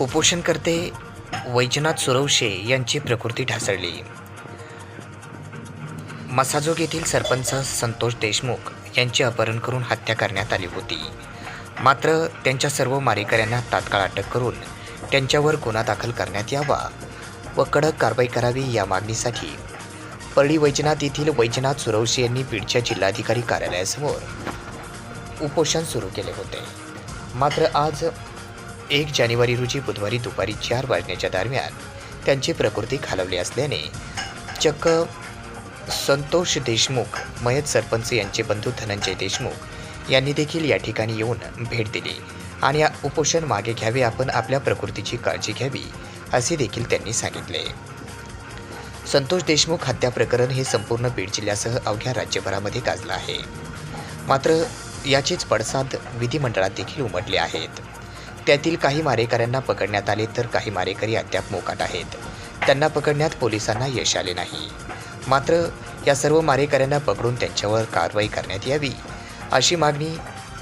उपोषणकर्ते वैजनाथ सुरवशे यांची प्रकृती ढासळली. मसाजोग येथील सरपंच संतोष देशमुख यांची अपहरण करून हत्या करण्यात आली होती. मात्र त्यांच्या सर्व मारेकऱ्यांना तात्काळ अटक करून त्यांच्यावर गुन्हा दाखल करण्यात यावा व कडक कारवाई करावी या मागणीसाठी परळी वैजनाथ येथील वैजनाथ सुरवशी यांनी बीडच्या जिल्हाधिकारी कार्यालयासमोर उपोषण सुरू केले होते. मात्र आज एक जानेवारी रोजी बुधवारी दुपारी चार वाजण्याच्या दरम्यान त्यांची प्रकृती खालवली असल्याने चक्क संतोष देशमुख मयत सरपंच यांचे बंधू धनंजय देशमुख यांनी देखील या ठिकाणी येऊन भेट दिली आणि या उपोषण मागे घ्यावे आपण आपल्या प्रकृतीची काळजी घ्यावी असे देखील त्यांनी सांगितले. संतोष देशमुख हत्या प्रकरण हे संपूर्ण बीड जिल्ह्यासह अवघ्या राज्यभरामध्ये गाजलं आहे. मात्र याचेच पडसाद विधिमंडळात देखील उमटले आहेत. त्यातील काही मारेकऱ्यांना पकडण्यात आले तर काही मारेकरी अद्याप मोकाट आहेत. त्यांना पकडण्यात पोलिसांना यश आले नाही. मात्र या सर्व मारेकऱ्यांना पकडून त्यांच्यावर कारवाई करण्यात यावी अशी मागणी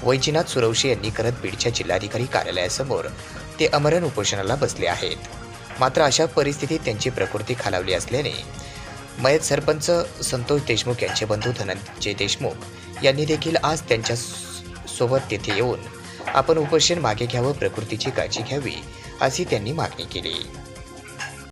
वैजीनाथ सुरवशी यांनी करत बीडच्या जिल्हाधिकारी कार्यालयासमोर ते अमरण उपोषणाला बसले आहेत. मात्र अशा परिस्थितीत त्यांची प्रकृती खालावली असल्याने मयत सरपंच संतोष देशमुख यांचे बंधू धनंजय देशमुख यांनी देखील आज त्यांच्यासोबत तेथे येऊन आपण उपोषण मागे घ्यावं प्रकृतीची काळजी घ्यावी अशी त्यांनी मागणी केली.